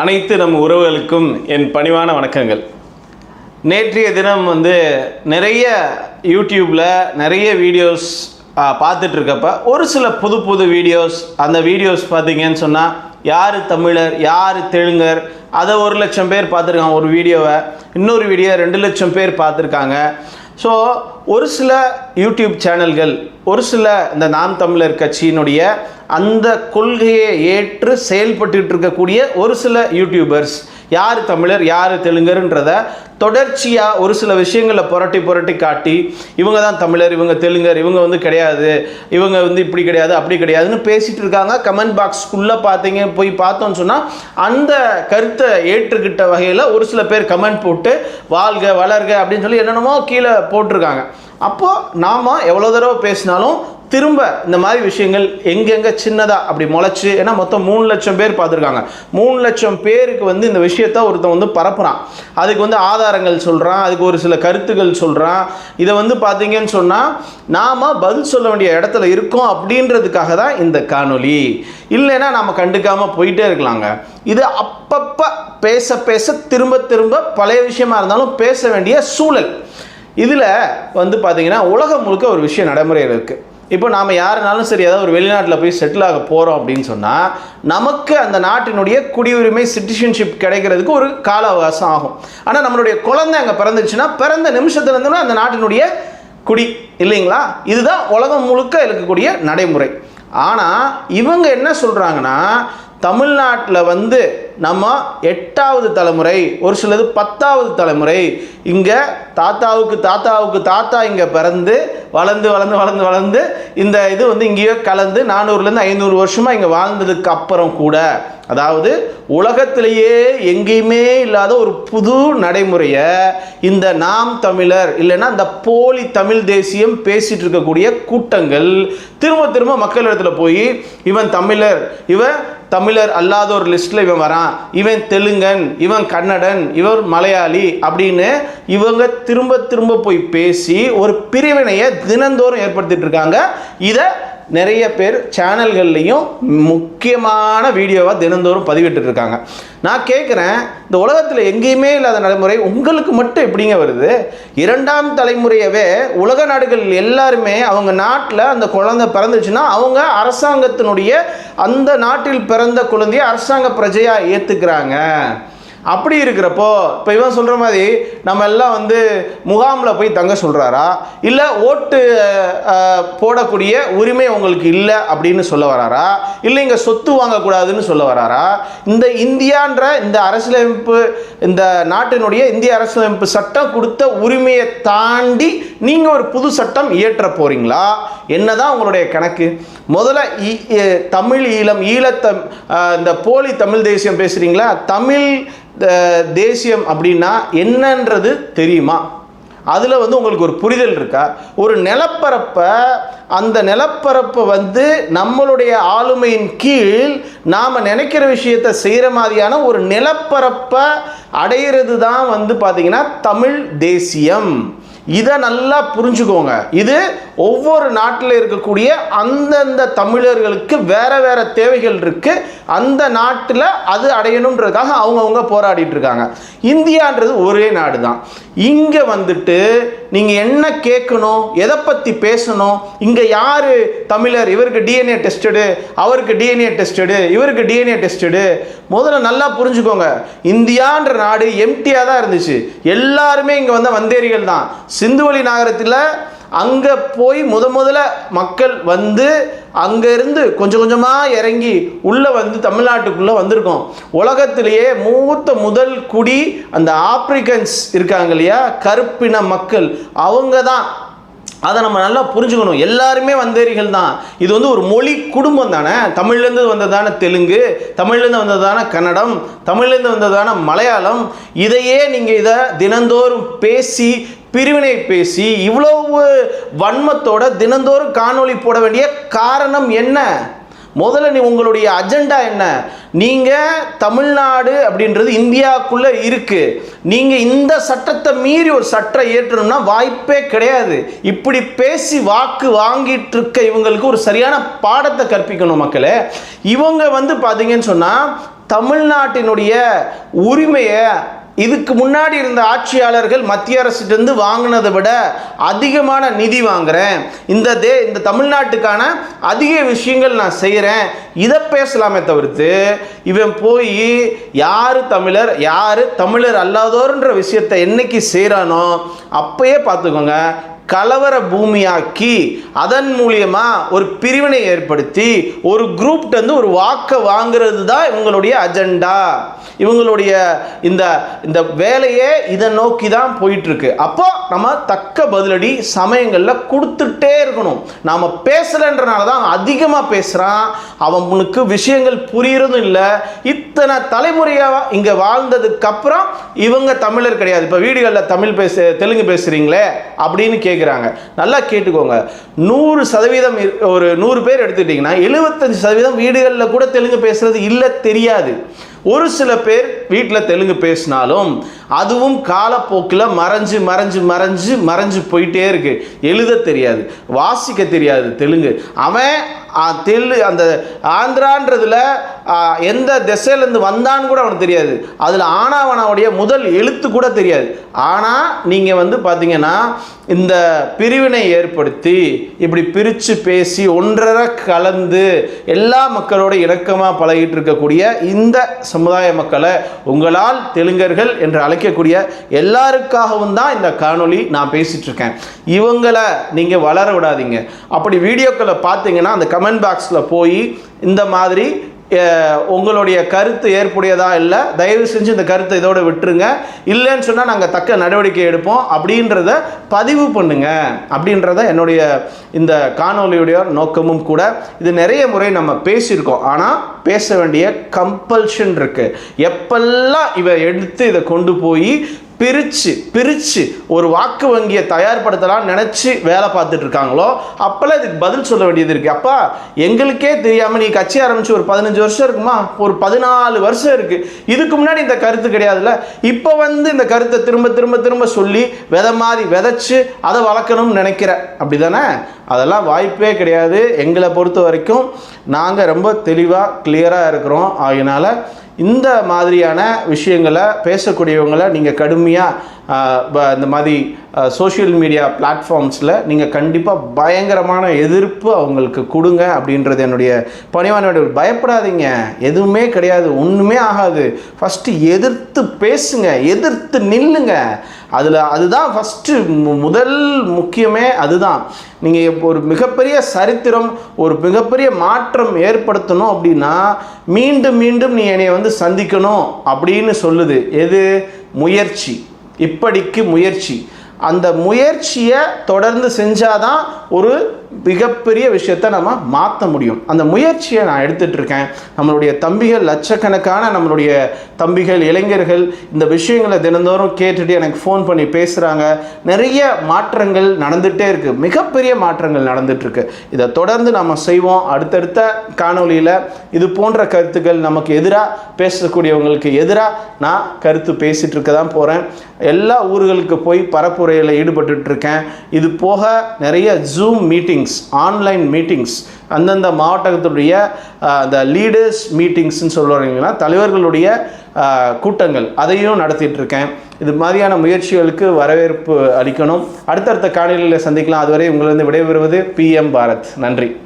அனைத்து நம் உறவுகளுக்கும் என் பணிவான வணக்கங்கள். நேற்றைய தினம் வந்து நிறைய யூடியூப்பில் நிறைய வீடியோஸ் பார்த்துட்ருக்கப்ப ஒரு சில புது புது வீடியோஸ் அந்த வீடியோஸ் பார்த்தீங்கன்னு சொன்னால் யார் தமிழர் யார் தெலுங்கர் அதை ஒரு லட்சம் பேர் பார்த்துருக்காங்க ஒரு வீடியோவை இன்னொரு வீடியோ ரெண்டு லட்சம் பேர் பார்த்துருக்காங்க. ஸோ ஒரு சில யூடியூப் சேனல்கள் ஒரு சில இந்த நாம் தமிழர் கட்சியினுடைய அந்த கொள்கையை ஏற்று செயல்பட்டு இருக்கக்கூடிய ஒரு சில யூடியூபர்ஸ் யார் தமிழர் யார் தெலுங்கருன்றத தொடர்ச்சியாக ஒரு சில விஷயங்களை புரட்டி புரட்டி காட்டி இவங்க தான் தமிழர் இவங்க தெலுங்கர் இவங்க வந்து கிடையாது இவங்க வந்து இப்படி கிடையாது அப்படி கிடையாதுன்னு பேசிகிட்டு இருக்காங்க. கமெண்ட் பாக்ஸ்க்குள்ளே பார்த்தீங்க போய் பார்த்தோன்னு சொன்னால் அந்த கருத்தை ஏற்றுக்கிட்ட வகையில் ஒரு சில பேர் கமெண்ட் போட்டு வாழ்க வளர்க அப்படின்னு சொல்லி என்னென்னமோ கீழே போட்டிருக்காங்க. அப்போது நாம் எவ்வளோ தடவை பேசினாலும் திரும்ப இந்த மாதிரி விஷயங்கள் எங்கெங்கே சின்னதாக அப்படி முளைச்சி ஏன்னா மொத்தம் மூணு லட்சம் பேர் பார்த்துருக்காங்க. மூணு லட்சம் பேருக்கு வந்து இந்த விஷயத்த ஒருத்தன் வந்து பரப்புகிறான் அதுக்கு வந்து ஆதாரங்கள் சொல்கிறான் அதுக்கு ஒரு சில கருத்துக்கள் சொல்கிறான் இதை வந்து பார்த்தீங்கன்னு சொன்னால் நாம் பதில் சொல்ல வேண்டிய இடத்துல இருக்கோம் அப்படின்றதுக்காக தான் இந்த காணொலி இல்லைன்னா நாம் கண்டுக்காமல் போயிட்டே இருக்கலாங்க. இது அப்பப்போ பேச பேச திரும்ப திரும்ப பழைய விஷயமா இருந்தாலும் பேச வேண்டிய சூழல். இதில் வந்து பார்த்தீங்கன்னா உலகம் முழுக்க ஒரு விஷயம் நடைமுறையில் இருக்குது இப்போ நாம் யாருனாலும் சரி ஏதாவது ஒரு வெளிநாட்டில் போய் செட்டில் ஆக போகிறோம் அப்படின்னு சொன்னால் நமக்கு அந்த நாட்டினுடைய குடியுரிமை சிட்டிசன்ஷிப் கிடைக்கிறதுக்கு ஒரு கால அவகாசம் ஆகும். ஆனால் நம்மளுடைய குழந்தை அங்கே பிறந்துச்சுன்னா பிறந்த நிமிஷத்துலேருந்து அந்த நாட்டினுடைய குடி இல்லைங்களா? இதுதான் உலகம் முழுக்க இருக்கக்கூடிய நடைமுறை. ஆனால் இவங்க என்ன சொல்கிறாங்கன்னா தமிழ்நாட்டில் வந்து நம்ம எட்டாவது தலைமுறை ஒரு சிலது பத்தாவது தலைமுறை இங்கே தாத்தாவுக்கு தாத்தாவுக்கு தாத்தா இங்கே பிறந்து வளர்ந்து வளர்ந்து வளர்ந்து வளர்ந்து இந்த இது வந்து இங்கேயோ கலந்து நானூறுலேருந்து ஐநூறு வருஷமாக இங்கே வாழ்ந்ததுக்கு அப்புறம் கூட அதாவது உலகத்திலேயே எங்கேயுமே இல்லாத ஒரு புது நடைமுறையை இந்த நாம் தமிழர் இல்லைன்னா இந்த போலி தமிழ் தேசியம் பேசிகிட்டு இருக்கக்கூடிய கூட்டங்கள் திரும்ப திரும்ப மக்கள் இடத்துல போய் இவன் தமிழர் இவன் தமிழர் அல்லாத ஒரு லிஸ்ட்டில் இவன் வரான். இவன் தெலுங்கன் இவன் கன்னடன் இவர் மலையாளி அப்படின்னு இவங்க திரும்ப திரும்ப போய் பேசி ஒரு பிரிவினையை தினந்தோறும் ஏற்படுத்திட்டு இருக்காங்க. இதை நிறைய பேர் சேனல்கள்லையும் முக்கியமான வீடியோவாக தினந்தோறும் பதிவிட்டு இருக்காங்க நான் கேட்குறேன் இந்த உலகத்தில் எங்கேயுமே இல்லாத நடைமுறை உங்களுக்கு மட்டும் எப்படிங்க வருது? இரண்டாம் தலைமுறையவே உலக நாடுகள் எல்லாருமே அவங்க நாட்டில் அந்த குழந்தை பிறந்துச்சுன்னா அவங்க அரசாங்கத்தினுடைய அந்த நாட்டில் பிறந்த குழந்தைய அரசாங்க பிரஜையாக ஏற்றுக்கிறாங்க அப்படி இருக்கிறப்போ இப்போ இவன் சொல்கிற மாதிரி நம்ம எல்லாம் வந்து முகாமில் போய் தங்க சொல்கிறாரா இல்லை ஓட்டு போடக்கூடிய உரிமை உங்களுக்கு இல்லை அப்படின்னு சொல்ல வராரா? இல்லை இங்கே சொத்து வாங்கக்கூடாதுன்னு சொல்ல வராரா? இந்த இந்தியான்ற இந்த அரசியலமைப்பு இந்த நாட்டினுடைய இந்திய அரசியலமைப்பு சட்டம் கொடுத்த உரிமையை தாண்டி நீங்கள் ஒரு புது சட்டம் இயற்ற போகிறீங்களா என்னதான் உங்களுடைய கணக்கு. முதல்ல தமிழ் ஈழம் ஈழத்தம் இந்த போலி தமிழ் தேசியம் பேசுகிறீங்களா தமிழ் தேசியம் அப்படின்னா என்னன்றது தெரியுமா? அதில் வந்து உங்களுக்கு ஒரு புரிதல் இருக்கா? ஒரு நிலப்பரப்பை அந்த நிலப்பரப்பை வந்து நம்மளுடைய ஆளுமையின் கீழ் நாம் நினைக்கிற விஷயத்த செய்கிற மாதிரியான ஒரு நிலப்பரப்பை அடையிறது தான் வந்து பார்த்திங்கன்னா தமிழ் தேசியம். இதை நல்லா புரிஞ்சுக்கோங்க. இது ஒவ்வொரு நாட்டில் இருக்கக்கூடிய அந்தந்த தமிழர்களுக்கு வேற வேற தேவைகள் இருக்குது அந்த நாட்டில் அது அடையணுன்றதுக்காக அவங்கவுங்க போராடிட்டு இருக்காங்க இந்தியான்றது ஒரே நாடு தான் இங்கே வந்துட்டு நீங்கள் என்ன கேட்கணும் எதை பற்றி பேசணும் இங்கே யார் தமிழர் இவருக்கு டிஎன்ஏ டெஸ்டடு அவருக்கு டிஎன்ஏ டெஸ்டடு இவருக்கு டிஎன்ஏ டெஸ்டடு முதல்ல நல்லா புரிஞ்சுக்கோங்க. இந்தியான்ற நாடு எம்டியாக தான் இருந்துச்சு. எல்லாருமே இங்கே வந்த வந்தேரிகள் தான் சிந்துவெளி நகரத்தில் அங்கே போய் முத முதல்ல மக்கள் வந்து அங்கேருந்து கொஞ்சம் கொஞ்சமாக இறங்கி உள்ளே வந்து தமிழ்நாட்டுக்குள்ளே வந்திருக்கோம். உலகத்திலேயே மூத்த முதல் குடி அந்த ஆப்பிரிக்கன்ஸ் இருக்காங்க இல்லையா? கருப்பின மக்கள். அவங்க தான் அதை நம்ம நல்லா புரிஞ்சுக்கணும். எல்லாருமே வந்தேரிகள் தான். இது வந்து ஒரு மொழி குடும்பம் தானே? தமிழ்லேருந்து வந்ததான தெலுங்கு தமிழ்லேருந்து வந்ததான கன்னடம் தமிழ்லேருந்து வந்ததான மலையாளம். இதையே நீங்கள் இதை தினந்தோறும் பேசி பிரிவினை பேசி இவ்வளவு வன்மத்தோட தினந்தோறும் காணொளி போட வேண்டிய காரணம் என்ன? முதல்ல நீ உங்களுடைய அஜெண்டா என்ன? நீங்கள் தமிழ்நாடு அப்படின்றது இந்தியாவுக்குள்ளே இருக்குது நீங்கள் இந்த சட்டத்தை மீறி ஒரு சட்டம் ஏற்றணும்னா வாய்ப்பே கிடையாது. இப்படி பேசி வாக்கு வாங்கிட்டு இருக்க இவங்களுக்கு ஒரு சரியான பாடத்தை கற்பிக்கணும் மக்களே. இவங்க வந்து பார்த்தீங்கன்னு சொன்னால் தமிழ்நாட்டினுடைய உரிமையை இதுக்கு முன்னாடி இருந்த ஆட்சியாளர்கள் மத்திய அரசிட்டிருந்து வாங்கினதை விட அதிகமான நிதி வாங்குகிறேன் இந்த தே இந்த தமிழ்நாட்டுக்கான அதிக விஷயங்கள் நான் செய்கிறேன் இதை பேசலாமே தவிர்த்து இவன் போய் யார் தமிழர் யார் தமிழர் அல்லாதோர்ன்ற விஷயத்தை என்னைக்கு செய்கிறானோ அப்பயே பார்த்துக்கோங்க. கலவர பூமியாக்கி அதன் மூலியமாக ஒரு பிரிவினை ஏற்படுத்தி ஒரு குரூப்ட வந்து ஒரு வாக்கை வாங்குறது தான் இவங்களுடைய அஜெண்டா இவங்களுடைய இந்த இந்த வேலையே இதை நோக்கி தான் போயிட்டுருக்கு. அப்போது அப்போ நம்ம தக்க பதிலடி சமயங்களில் கொடுத்துட்டே இருக்கணும். நாம் பேசலைன்றனால தான் அதிகமாக பேசுகிறான் அவனுக்கு விஷயங்கள் புரியறதும் இல்லை. இத்தனை தலைமுறையாக இங்கே வாழ்ந்ததுக்கப்புறம் இவங்க தமிழர் கிடையாது. இப்போ வீடுகளில் தமிழ் பேச தெலுங்கு பேசுகிறீங்களே அப்படின்னு கேட்குறாங்க நல்லா கேட்டுக்கோங்க. நூறு சதவீதம் ஒரு நூறு பேர் எடுத்துக்கிட்டிங்கன்னா எழுபத்தஞ்சு சதவீதம் வீடுகளில் கூட தெலுங்கு பேசுறது இல்லை தெரியாது. ஒரு சில பேர் வீட்டில் தெலுங்கு பேசினாலும் அதுவும் காலப்போக்கில் மறைஞ்சு மறைஞ்சு மறைஞ்சு மறைஞ்சு போயிட்டே இருக்கு. எழுத தெரியாது வாசிக்க தெரியாது தெலுங்கு. அவன் ஆ, தெலு அந்த ஆந்திரான்றதுல எந்த திசையிலேருந்து வந்தான்னு கூட அவனுக்கு தெரியாது. அதில் ஆனாவனாவுடைய முதல் எழுத்து கூட தெரியாது. ஆனால் நீங்கள் வந்து பார்த்தீங்கன்னா இந்த பிரிவினை ஏற்படுத்தி இப்படி பிரித்து பேசி ஒன்றரை கலந்து எல்லா மக்களோட இணக்கமாக பழகிட்டு இருக்கக்கூடிய இந்த சமுதாய மக்களை உங்களால் தெலுங்கர்கள் என்று அழைக்கக்கூடிய எல்லாருக்காகவும் தான் இந்த காணொலி நான் பேசிகிட்டு இருக்கேன் இவங்களை நீங்கள் வளர விடாதீங்க. அப்படி வீடியோக்களை பார்த்தீங்கன்னா அந்த கமெண்ட் பாக்ஸில் போய் இந்த மாதிரி உங்களுடைய கருத்து ஏற்புடையதா இல்லை? தயவு செஞ்சு இந்த கருத்தை இதோடு விட்டுருங்க. இல்லைன்னு சொன்னால் நாங்கள் தக்க நடவடிக்கை எடுப்போம். அப்படின்றத பதிவு பண்ணுங்க. அப்படின்றத என்னுடைய இந்த காணொலியுடைய நோக்கமும் கூட. இது நிறைய முறை நம்ம பேசியிருக்கோம். ஆனால் பேச வேண்டிய கம்பல்ஷன் இருக்குது எப்பெல்லாம் இவ எடுத்து இதை கொண்டு போய் பிரித்து பிரித்து ஒரு வாக்கு வங்கியை தயார்படுத்தலாம்னு நினச்சி வேலை பார்த்துட்டு இருக்காங்களோ அப்போல்லாம் இதுக்கு பதில் சொல்ல வேண்டியது இருக்குது அப்பா எங்களுக்கே தெரியாமல் நீ கட்சி ஆரம்பித்து ஒரு பதினஞ்சு வருஷம் இருக்குமா? ஒரு பதினாலு வருஷம் இருக்குது இதுக்கு முன்னாடி இந்த கருத்து கிடையாதுல்ல? இப்போ வந்து இந்த கருத்தை திரும்ப திரும்ப திரும்ப சொல்லி விதை மாதிரி விதைச்சு அதை வளர்க்கணும்னு நினைக்கிற. அப்படி தானே அதெல்லாம் வாய்ப்பே கிடையாது. எங்களை பொறுத்த வரைக்கும் நாங்கள் ரொம்ப தெளிவாக கிளியராக இருக்கிறோம். ஆகினால இந்த மாதிரியான விஷயங்களை பேசக்கூடியவங்களை நீங்கள் கடுமையாக இந்த மாதிரி சோஷியல் மீடியா பிளாட்ஃபார்ம்ஸில் நீங்கள் கண்டிப்பாக பயங்கரமான எதிர்ப்பு அவங்களுக்கு கொடுங்க அப்படின்றது என்னுடைய பணிவான பயப்படாதீங்க. எதுவுமே கிடையாது. ஒன்றுமே ஆகாது. ஃபஸ்ட்டு எதிர்த்து பேசுங்க. எதிர்த்து நில்லுங்க. அதில் அதுதான் ஃபஸ்ட்டு முதல் முக்கியமே அதுதான். நீங்கள் இப்போ ஒரு மிகப்பெரிய சரித்திரம் ஒரு மிகப்பெரிய மாற்றம் ஏற்படுத்தணும் அப்படின்னா மீண்டும் மீண்டும் நீ என்னை வந்து சந்திக்கணும் அப்படின்னு சொல்லுது. எது? முயற்சி. இப்படிக்கு முயற்சி. அந்த முயற்சியை தொடர்ந்து செஞ்சாதான் ஒரு மிகப்பெரிய விஷயத்தை நம்ம மாற்ற முடியும். அந்த முயற்சியை நான் எடுத்துட்டு இருக்கேன் நம்மளுடைய தம்பிகள் லட்சக்கணக்கான நம்மளுடைய தம்பிகள் இளைஞர்கள் இந்த விஷயங்களை தினந்தோறும் கேட்டுட்டு எனக்கு ஃபோன் பண்ணி பேசுகிறாங்க நிறைய மாற்றங்கள் நடந்துகிட்டே இருக்குது மிகப்பெரிய மாற்றங்கள் நடந்துகிட்ருக்கு இதை தொடர்ந்து நம்ம செய்வோம். அடுத்தடுத்த காணொளியில் இது போன்ற கருத்துக்கள் நமக்கு எதிராக பேசக்கூடியவங்களுக்கு எதிராக நான் கருத்து பேசிகிட்டு இருக்க தான் போகிறேன் எல்லா ஊர்களுக்கு போய் பரப்புரையில் ஈடுபட்டுட்டு இருக்கேன் இது போக நிறைய zoom meeting meetings online meetings அந்தந்த மாவட்டத்துடைய அந்த லீடர்ஸ் மீட்டிங்ஸ்னு சொல்லுவாங்கன்னா தலைவர்களுடைய கூட்டங்கள். அதையும் நடத்திட்டுருக்கேன். இது மாதிரியான முயற்சிகளுக்கு வரவேற்பு அளிக்கணும். அடுத்தடுத்த காணொலியில் சந்திக்கலாம். அதுவரை உங்களிருந்து விடைபெறுவது பிஎம் பாரத். நன்றி.